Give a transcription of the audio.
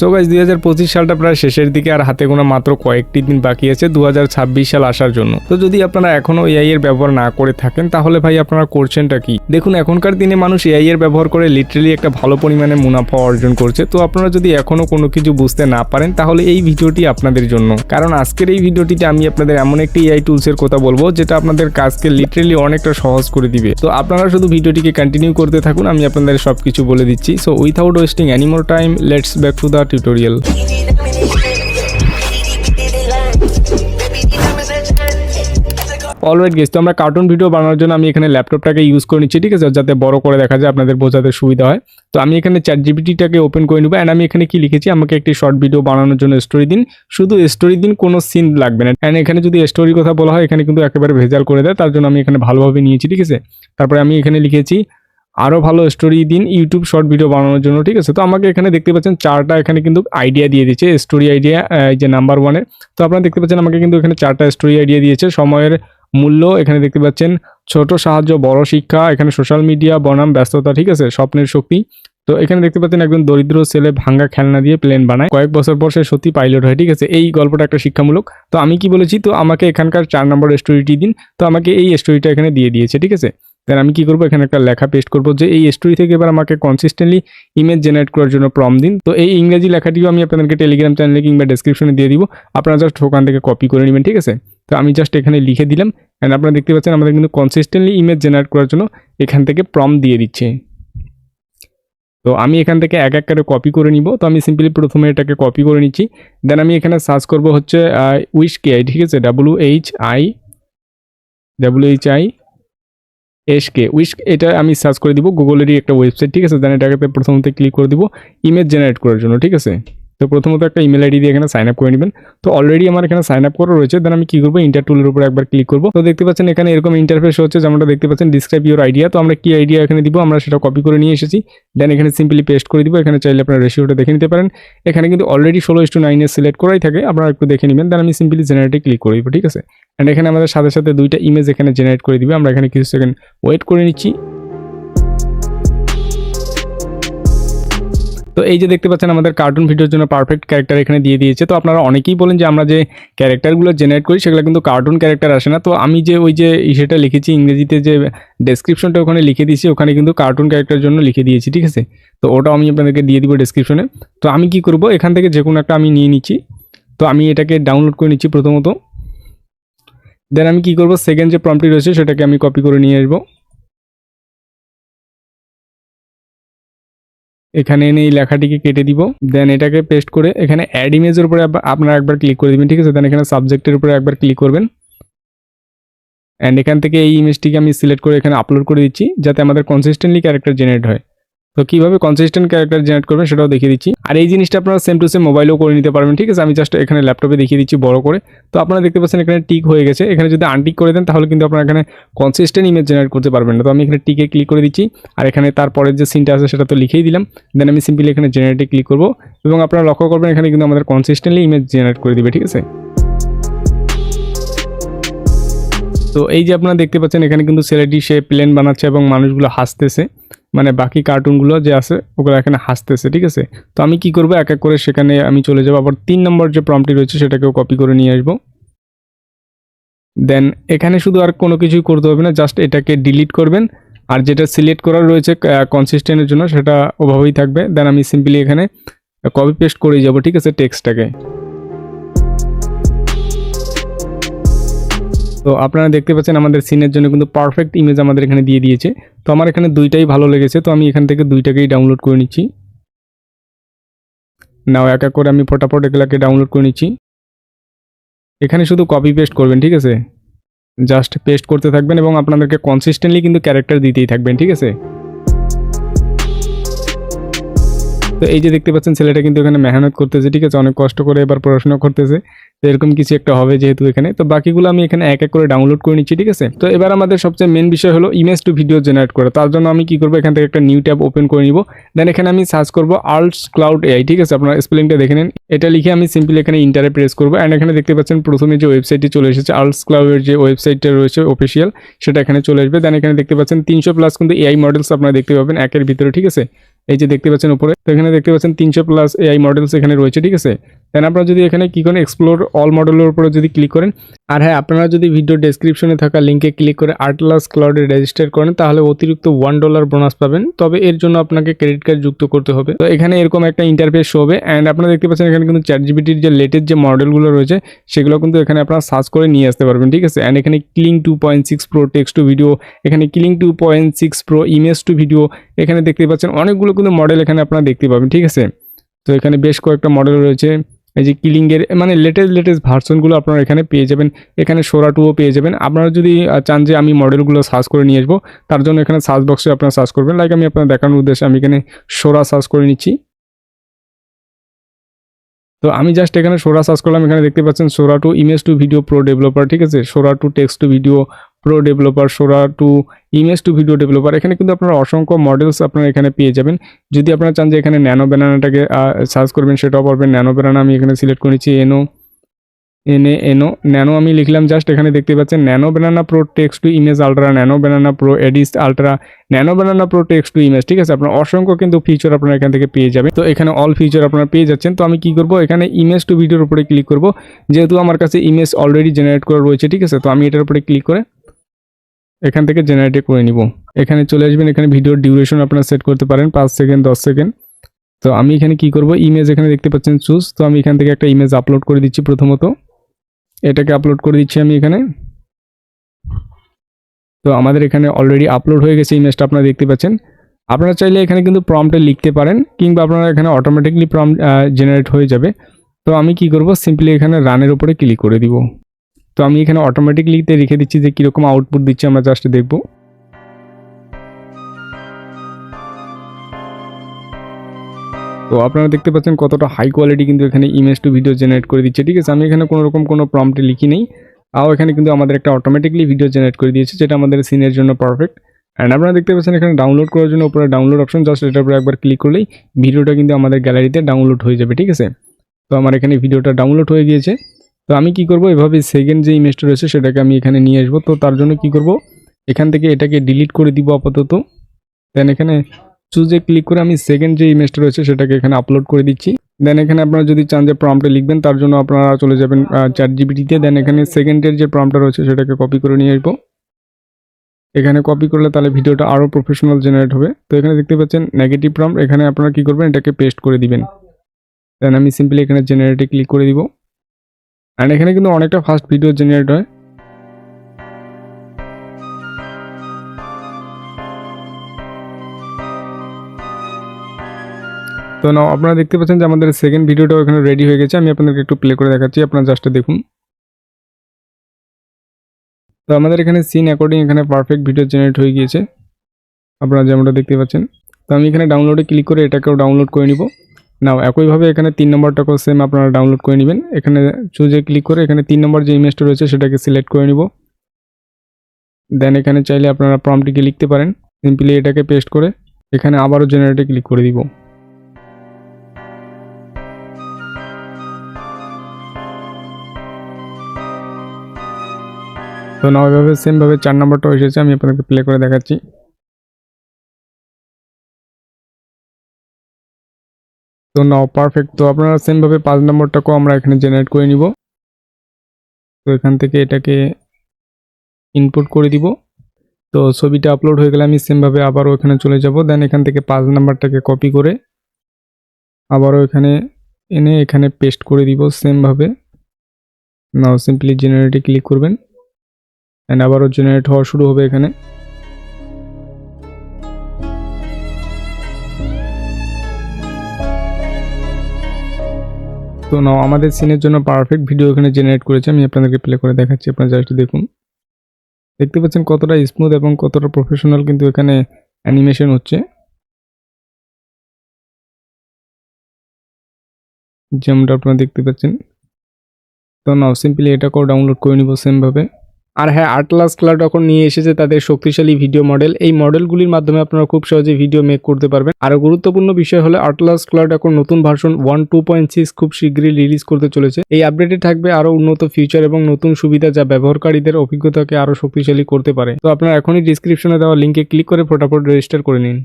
So guys দুই হাজার পঁচিশ সালটা প্রায় শেষের দিকে আর হাতে গোনা মাত্র কয়েকটি দিন বাকি আছে দু হাজার ছাব্বিশ সাল আসার জন্য। তো যদি আপনারা এখনও এআই এর ব্যবহার না করে থাকেন, তাহলে ভাই আপনারা করছেনটা কি? দেখুন, এখনকার দিনে মানুষ এআই এর ব্যবহার করে লিটারেলি একটা ভালো পরিমাণে মুনাফা অর্জন করছে। তো আপনারা যদি এখনও কোনো কিছু বুঝতে না পারেন, তাহলে এই ভিডিওটি আপনাদের জন্য। কারণ আজকের এই ভিডিওটিতে আমি আপনাদের এমন একটি এআই টুলসের কথা বলব, যেটা আপনাদের কাজকে লিটারেলি অনেকটা সহজ করে দিবে। তো আপনারা শুধু ভিডিওটিকে কন্টিনিউ করতে থাকুন, আমি আপনাদের সব কিছু বলে দিচ্ছি। So without wasting anymore time let's back to the tutorial alright guys তো আমরা কার্টুন ভিডিও বানানোর জন্য আমি এখানে ল্যাপটপটাকে ইউজ করে নিচ্ছি, ঠিক আছে? যাতে বড় করে দেখা যায়, আপনাদের বোঝাতে সুবিধা হয়। তো আমি এখানে চ্যাট জিপিটিটাকে ওপেন করে নেব অ্যান্ড আমি এখানে কি লিখেছি? আমাকে একটি শর্ট ভিডিও বানানোর জন্য স্টোরি দিন। শুধু স্টোরি দিন, কোনো সিন লাগবে না। অ্যান্ড এখানে যদি স্টোরির কথা বলা হয়, এখানে কিন্তু একেবারে ভেজাল করে দেয়, তার জন্য আমি এখানে ভালোভাবে নিয়েছি, ঠিক আছে? তারপরে আমি এখানে লিখেছি আরও ভালো স্টোরি দিন ইউটিউব শর্ট ভিডিও বানানোর জন্য, ঠিক আছে? তো আমাকে এখানে দেখতে পাচ্ছেন চারটা এখানে কিন্তু আইডিয়া দিয়ে দিয়েছে স্টোরি আইডিয়া এই যে নাম্বার ওয়ানের তো আপনারা দেখতে পাচ্ছেন আমাকে কিন্তু এখানে চারটা স্টোরি আইডিয়া দিয়েছে। সময়ের মূল্য, এখানে দেখতে পাচ্ছেন ছোট সাহায্য, বড় শিক্ষা, এখানে সোশ্যাল মিডিয়া বনাম, ব্যস্ততা, ঠিক আছে? স্বপ্নের শক্তি। তো এখানে দেখতে পাচ্ছেন একজন দরিদ্র ছেলে ভাঙ্গা খেলনা দিয়ে প্লেন বানায়। কয়েক বছর পর সে সত্যি পাইলট হয়, ঠিক আছে? এই গল্পটা একটা শিক্ষামূলক। তো আমি কি বলেছি? তো আমাকে এখানকার চার নম্বর স্টোরিটি দিন। তো আমাকে এই স্টোরিটা এখানে দিয়ে দিয়েছে, ঠিক আছে? দেন আমি কি করব? এখানে একটা লেখা পেস্ট করব যে এই স্টোরি থেকে এবার আমাকে কনসিস্টেন্টলি ইমেজ জেনারেট করার জন্য প্রম দিন। তো এই ইংরেজি লেখাটিও আমি আপনাদেরকে টেলিগ্রাম চ্যানেলে কিংবা ডেসক্রিপশনে দিয়ে দিব। আপনারা জাস্ট ওখান থেকে কপি করে নেবেন, ঠিক আছে? তো আমি জাস্ট এখানে লিখে দিলাম। অ্যান্ড আপনারা দেখতে পাচ্ছেন আমাদের কিন্তু কনসিস্টেন্টলি ইমেজ জেনারেট করার জন্য এখান থেকে প্রম দিয়ে দিচ্ছে। তো আমি এখান থেকে এক এক করে কপি করে নিব। তো আমি সিম্পলি প্রথমে এটাকে কপি করে নিচ্ছি। দেন আমি এখানে সার্চ করব হচ্ছে উইশ কে আই ঠিক আছে? W H I W H I S K wish এটা আমি সার্চ করে দিব গুগলেরই একটা ওয়েবসাইট ঠিক আছে? দেন এটাকে প্রথমতে ক্লিক করে দিব ইমেজ জেনারেট করার জন্য, ঠিক আছে? তো প্রথমত একটা ইমেল আইডি দিয়ে এখানে সাইন আপ করে নেবেন। তো অলরেডি আমার এখানে সাইন আপ করা রয়েছে দেন আমি কি করব? ইন্টার টুলের উপর একবার ক্লিক করব। তো দেখতে পাচ্ছেন এখানে এরকম ইন্টারফেস হচ্ছে, যেমনটা দেখতে পাচ্ছেন ডিসক্রাইব ইউর আইডিয়া তো আমরা কি আইডিয়া এখানে দিব? আমরা সেটা কপি করে নিয়ে এসেছি। দেন এখানে সিম্পলি পেস্ট করে দিব। এখানে চাইলে আপনার রেশিওটা দেখে নিতে পারেন। এখানে কিন্তু অলরেডি ষোলো ইস্টু নাইনে সিলেক্ট করাই থাকে। আপনারা একটু দেখে নেবেন। দেন আমি সিম্পলি জেনারেটে ক্লিক করে দিব, ঠিক আছে? অ্যান্ড এখানে আমাদের সাথে সাথে দুইটা ইমেজ এখানে জেনারেট করে দিবে। আমরা এখানে কিছু সেকেন্ড ওয়েট করে নিচ্ছি। তো এই যে দেখতে পাচ্ছেন আমাদের কার্টুন ভিডিওর জন্য পারফেক্ট ক্যারেক্টার এখানে দিয়ে দিয়েছে। তো আপনারা অনেকেই বলেন যে আমরা যে ক্যারেক্টারগুলো জেনারেট করি, সেগুলো কিন্তু কার্টুন ক্যারেক্টার আসে না। তো আমি যে ওই যে সেটা লিখেছি, ইংরেজিতে যে ডেসক্রিপশনটা ওখানে লিখে দিয়েছি, ওখানে কিন্তু কার্টুন ক্যারেক্টার জন্য লিখে দিয়েছি, ঠিক আছে? তো ওটাও আমি আপনাদেরকে দিয়ে দিব ডেসক্রিপশনে তো আমি কি করব? এখান থেকে যে কোনো একটা আমি নিয়ে নিচ্ছি। তো আমি এটাকে ডাউনলোড করে নিচ্ছি প্রথমত। দেন আমি কি করব? সেকেন্ড যে প্রম্পটি রয়েছে, সেটাকে আমি কপি করে নিয়ে আসব। এখানে এনে এই লেখাটিকে কেটে দিব। দেন এটাকে পেস্ট করে এখানে অ্যাড ইমেজের উপরে আপনারা একবার ক্লিক করে দিবেন, ঠিক আছে? দেন এখানে সাবজেক্টের উপরে একবার ক্লিক করবেন। অ্যান্ড এখান থেকে এই ইমেজটিকে আমি সিলেক্ট করে এখানে আপলোড করে দিচ্ছি, যাতে আমাদের কনসিস্টেন্টলি ক্যারেক্টার জেনারেট হয়। তো কীভাবে কনসিস্টেন্ট ক্যারেক্টার জেনারেট করবেন সেটাও দেখিয়ে দিচ্ছি। আর এই জিনিসটা আপনারা সেম টু সেম মোবাইলেও করে নিতে পারবেন, ঠিক আছে? আমি জাস্ট এখানে ল্যাপটপে দেখিয়ে দিচ্ছি বড় করে। তো আপনারা দেখতে পাচ্ছেন এখানে টিক হয়ে গেছে। এখানে যদি আনটিক করে দেন, তাহলে কিন্তু আপনারা এখানে কনসিস্টেন্ট ইমেজ জেনারেট করতে পারবেন না। তো আমি এখানে টিকে ক্লিক করে দিচ্ছি। আর এখানে তারপরের যে সিনটা আছে, সেটা তো লিখেই দিলাম। দেন আমি সিম্পলি এখানে জেনারেটে ক্লিক করব। এবং আপনারা লক্ষ্য করবেন, এখানে কিন্তু আমাদের কনসিস্টেন্টলি ইমেজ জেনারেট করে দিবে, ঠিক আছে? তো এই যে আপনারা দেখতে পাচ্ছেন, এখানে কিন্তু ছেলেটি সে প্লেন বানাচ্ছে এবং মানুষগুলো হাসতেছে। মানে বাকি কার্টুনগুলো যে আছে, ওগুলো এখানে হাসতেছে, ঠিক আছে? তো আমি কি করব? এক এক করে সেখানে আমি চলে যাব। আবার তিন নম্বর যে প্রম্পটি রয়েছে, সেটাকেও কপি করে নিয়ে আসব। দেন এখানে শুধু আর কোনো কিছুই করতে হবে না জাস্ট এটাকে ডিলিট করবেন। আর যেটা সিলেক্ট করা রয়েছে কনসিস্টেন্টের জন্য সেটা ওভাবেই থাকবে। দেন আমি সিম্পলি এখানে কপি পেস্ট করে যাব, ঠিক আছে টেক্সটটাকে তো আপনারা দেখতে পাচ্ছেন আমাদের সিনের জন্য কিন্তু পারফেক্ট ইমেজ আমাদের এখানে দিয়ে দিয়েছে। তো আমার এখানে দুইটাই ভালো লেগেছে, তো আমি এখান থেকে দুইটাকেই ডাউনলোড করে নিচ্ছি। নাও, এক এক করে আমি ফটাফট এগুলাকে ডাউনলোড করে নিচ্ছি। এখানে শুধু কপি পেস্ট করবেন, ঠিক আছে? জাস্ট পেস্ট করতে থাকবেন এবং আপনাদেরকে কনসিস্টেন্টলি কিন্তু ক্যারেক্টার দিতেই থাকবেন, ঠিক আছে? তো এই যে দেখতে পাচ্ছেন, ছেলেটা কিন্তু এখানে মেহনত করতেছে, ঠিক আছে? অনেক কষ্ট করে এবার পড়াশোনা করতেছে। তো এরকম কিছু একটা হবে যেহেতু এখানে। তো বাকিগুলো আমি এখানে এক এক করে ডাউনলোড করে নিচ্ছি, ঠিক আছে? তো এবার আমাদের সবচেয়ে মেন বিষয় হলো ইমেজ টু ভিডিও জেনারেট করা। তার জন্য আমি কি করব? এখান থেকে একটা নিউ ট্যাব ওপেন করে নিব। দেন এখানে আমি সার্চ করব আর্টস ক্লাউড এআই ঠিক আছে? আপনার স্পেলিংটা দেখে নিন। এটা লিখে আমি সিম্পলি এখানে ইন্টারে প্রেস করব। অ্যান্ড এখানে দেখতে পাচ্ছেন, প্রথমে যে ওয়েবসাইটটি চলে এসেছে আর্টস ক্লাউডের যে ওয়েবসাইটটা রয়েছে অফিসিয়াল সেটা এখানে চলে আসবে। দেন এখানে দেখতে পাচ্ছেন, তিনশো প্লাস কিন্তু এআই মডেলস আপনারা দেখতে পাবেন, একের ভিতরে, ঠিক আছে? এই যে দেখতে পাচ্ছেন উপরে, তো এখানে দেখতে পাচ্ছেন তিনশো প্লাস এআই মডেলস এখানে রয়েছে, ঠিক আছে? দেন আপনারা যদি এখানে কি করেন এক্সপ্লোর অল মডেলের উপরে যদি ক্লিক করেন, আর হ্যাঁ আপনারা যদি ভিডিও ডেসক্রিপশনে থাকা লিঙ্কে ক্লিক করে আর্টলাস ক্লাউডে রেজিস্টার করেন, তাহলে অতিরিক্ত ওয়ান ডলার বোনাস পাবেন। তবে এর জন্য আপনাকে ক্রেডিট কার্ড যুক্ত করতে হবে। তো এখানে এরকম একটা ইন্টারফেস শো হবে অ্যান্ড আপনারা দেখতে পাচ্ছেন এখানে কিন্তু চ্যাট জিবিটির যে লেটেস্ট যে মডেলগুলো রয়েছে, সেগুলো কিন্তু এখানে আপনারা সার্চ করে নিয়ে আসতে পারবেন, ঠিক আছে? অ্যান্ড এখানে Kling two point six pro text to video এখানে Kling two point six pro image to video এখানে দেখতে পাচ্ছেন অনেকগুলো কিন্তু মডেল এখানে আপনারা দেখতে পাবেন, ঠিক আছে? তো এখানে বেশ কয়েকটা মডেল রয়েছে। এই যে কিলিংয়ের মানে লেটেস্ট লেটেস্ট ভার্সনগুলো আপনারা এখানে পেয়ে যাবেন। এখানে সোরা টুও পেয়ে যাবেন। আপনারা যদি চান যে আমি মডেলগুলো সার্চ করে নিয়ে আসব, তার জন্য এখানে সার্চ বক্সে আপনারা সার্চ করবেন। লাইক আমি আপনার দেখানোর উদ্দেশ্যে আমি এখানে সোরা সার্চ করে নিচ্ছি। তো আমি জাস্ট এখানে সোরা সার্চ করলাম। এখানে দেখতে পাচ্ছেন Sora two image to video pro developer ঠিক আছে? Sora two text to video pro developer Sora two image to video developer এখানে কিন্তু আপনারা অসংখ্য মডেলস আপনারা এখানে পেয়ে যাবেন। যদি আপনারা চান যে এখানে ন্যানো ব্যানানাটাকে সার্চ করবেন, সেটাও পারবেন। ন্যানো ব্যানানা আমি এখানে সিলেক্ট করেছি এনো এনে এনো ন্যানো আমি লিখলাম জাস্ট এখানে দেখতে পাচ্ছেন nano banana pro text to image ultra nano banana pro edits ultra nano banana pro text to image ঠিক আছে? আপনার অসংখ্য কিন্তু ফিচার আপনারা এখান থেকে পেয়ে যাবেন। তো এখানে অল ফিচার আপনারা পেয়ে যাচ্ছেন। তো আমি কি করব? এখানে ইমেজ টু ভিডিওর উপরে ক্লিক করব। যেহেতু আমার কাছে ইমেজ অলরেডি জেনারেট করা রয়েছে, ঠিক আছে? তো আমি এটার উপরে ক্লিক করে এখান থেকে জেনারেটে করে নিব। এখানে চলে আসবেন, এখানে ভিডিওর ডিউরেশন আপনারা সেট করতে পারেন, পাঁচ সেকেন্ড দশ সেকেন্ড তো আমি এখানে কি করব? ইমেজ এখানে দেখতে পাচ্ছেন চুজ তো আমি এখান থেকে একটা ইমেজ আপলোড করে দিচ্ছি প্রথমত। এটাকে আপলোড করে দিচ্ছি আমি এখানে। তো আমাদের এখানে অলরেডি আপলোড হয়ে গেছে ইমেজটা আপনারা দেখতে পাচ্ছেন। আপনারা চাইলে এখানে কিন্তু প্রম্পটে লিখতে পারেন, কিংবা আপনারা এখানে অটোমেটিকলি প্রম্পট জেনারেট হয়ে যাবে। তো আমি কি করব? সিম্পলি এখানে রানের উপরে ক্লিক করে দিব। তো আমি এখানে অটোমেটিকলিতে রেখে দিচ্ছি যে কীরকম আউটপুট দিচ্ছে, আমরা জাস্ট দেখব। তো আপনারা দেখতে পাচ্ছেন কতটা হাই কোয়ালিটি কিন্তু এখানে ইমেজ টু ভিডিও জেনারেট করে দিচ্ছে। ঠিক আছে, আমি এখানে কোনো রকম কোনো প্রম্পটে লিখি নেই। তাও এখানে কিন্তু আমাদের একটা অটোমেটিকলি ভিডিও জেনারেট করে দিয়েছে, যেটা আমাদের সিনের জন্য পারফেক্ট অ্যান্ড আপনারা দেখতে পাচ্ছেন এখানে ডাউনলোড করার জন্য উপরে ডাউনলোড অপশন জাস্ট এটার উপরে একবার ক্লিক করলেই ভিডিওটা কিন্তু আমাদের গ্যালারিতে ডাউনলোড হয়ে যাবে, ঠিক আছে? তো আমার এখানে ভিডিওটা ডাউনলোড হয়ে গিয়েছে। তো আমি কি করব? এভাবে সেকেন্ড যে ইমেজটা রয়েছে সেটাকে আমি এখানে নিয়ে আসব। তো তার জন্য কি করব? এখান থেকে এটাকে ডিলিট করে দিব আপাতত। দেন এখানে চুজে ক্লিক করে আমি সেকেন্ড যে ইমেজটা রয়েছে সেটাকে এখানে আপলোড করে দিচ্ছি। দেন এখানে আপনারা যদি চান যে প্রম্পটে লিখবেন, তার জন্য আপনারা চলে যাবেন চ্যাট জিবিটিতে দেন এখানে সেকেন্ডের যে প্রম্পটটা রয়েছে সেটাকে কপি করে নিয়ে আসব। এখানে কপি করলে তাহলে ভিডিওটা আরও প্রফেশনাল জেনারেট হবে। তো এখানে দেখতে পাচ্ছেন নেগেটিভ প্রম্পট এখানে আপনারা কি করবেন? এটাকে পেস্ট করে দিবেন। দেন আমি সিম্পলি এখানে জেনারেটে ক্লিক করে দিব। অ্যান্ড এখানে কিন্তু অনেকটা ফাস্ট ভিডিও জেনারেট হয়। তো না আপনারা দেখতে পাচ্ছেন যে আমাদের সেকেন্ড ভিডিওটাও এখানে রেডি হয়ে গেছে। আমি আপনাদেরকে একটু প্লে করে দেখাচ্ছি। আপনারা জাস্ট দেখুন। তো আমাদের এখানে সিন অ্যাকর্ডিং এখানে পারফেক্ট ভিডিও জেনারেট হয়ে গিয়েছে। আপনারা যেমনটা দেখতে পাচ্ছেন। তো আমি এখানে ডাউনলোডে ক্লিক করে এটাকেও ডাউনলোড করে নিব। নাও একইভাবে এখানে তিন নম্বরটাকেও সেম আপনারা ডাউনলোড করে নেবেন। এখানে চুজে ক্লিক করে এখানে তিন নম্বর যে ইমেজটা রয়েছে সেটাকে সিলেক্ট করে নিব। দেন এখানে চাইলে আপনারা প্রম্পটিকে লিখতে পারেন। সিম্পলি এটাকে পেস্ট করে এখানে আবারও জেনারেটে ক্লিক করে দিব। তো নাও এভাবে সেমভাবে চার নম্বরটা এসেছে, আমি আপনাদেরকে প্লে করে দেখাচ্ছি। তো নাও পারফেক্ট তো আপনারা সেমভাবে পাঁচ নম্বরটাকেও আমরা এখানে জেনারেট করে নিব। তো এখান থেকে এটাকে ইনপুট করে দিব। তো ছবিটা আপলোড হয়ে গেলে আমি সেমভাবে আবারও এখানে চলে যাব। দেন এখান থেকে পাঁচ নাম্বারটাকে কপি করে আবারও এখানে এনে এখানে পেস্ট করে দিব সেমভাবে নাও সিম্পলি জেনারেটে ক্লিক করবেন। অ্যান্ড আবারও জেনারেট হওয়া শুরু হবে এখানে। তো নাও, আমাদের সিনের জন্য পারফেক্ট ভিডিও এখানে জেনারেট করেছে। আমি আপনাদেরকে প্লে করে দেখাচ্ছি, আপনারা জাস্ট দেখুন। দেখতে পাচ্ছেন কতটা স্মুথ এবং কতটা প্রফেশনাল কিন্তু এখানে অ্যানিমেশন হচ্ছে। যেমনটা আপনারা দেখতে পাচ্ছেন। তো নাও সিম্পলি এটাকেও ডাউনলোড করে নিব সেমভাবে আর হ্যাঁ আর্টলাস ক্লাউড এখন নিয়ে এসেছে তাদের শক্তিশালী ভিডিও মডেল এই মডেলগুলির মাধ্যমে আপনারা খুব সহজে ভিডিও মেক করতে পারবেন। আরও গুরুত্বপূর্ণ বিষয় হলো আর্টলাস ক্লাউড এখন নতুন version one two point six খুব শীঘ্রই রিলিজ করতে চলেছে। এই আপডেটে থাকবে আরও উন্নত ফিচার এবং নতুন সুবিধা যা ব্যবহারকারীদের অভিজ্ঞতাকে আরও শক্তিশালী করতে পারে। তো আপনারা এখনই ডিসক্রিপশনে দেওয়া লিঙ্কে ক্লিক করে ফটাফট রেজিস্টার করে নিন।